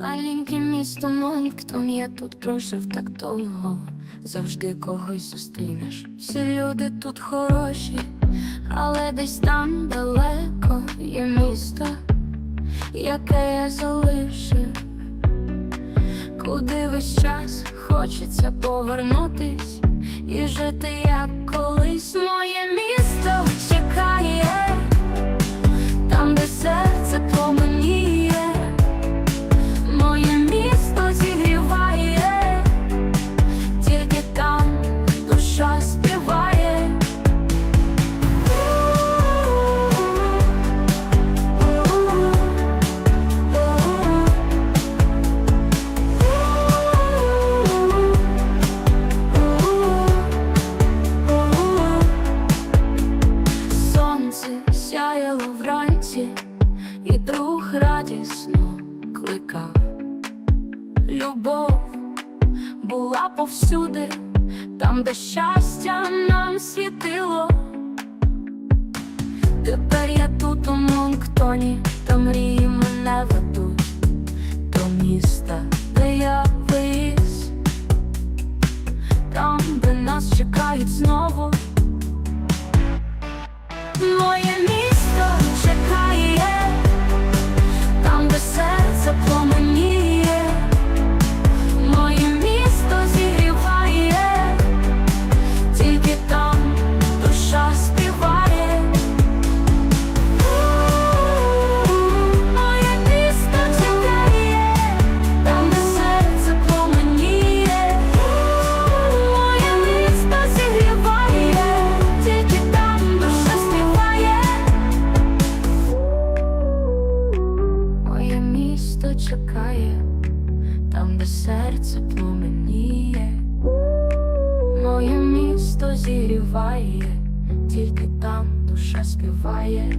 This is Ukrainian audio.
Маленьке місто Монктон, я тут прожив так довго. Завжди когось зустрінеш. Всі люди тут хороші, але десь там далеко є місто, яке я залишив, куди весь час хочеться повернутись і жити як колись. Моє і друг радісно кликав. Любов була повсюди, там, де щастя нам світило. Тепер я тут у Монктоні, та мрії місто чекає, там, де серце пламеніє. Моє місто зіріває, тільки там душа співає.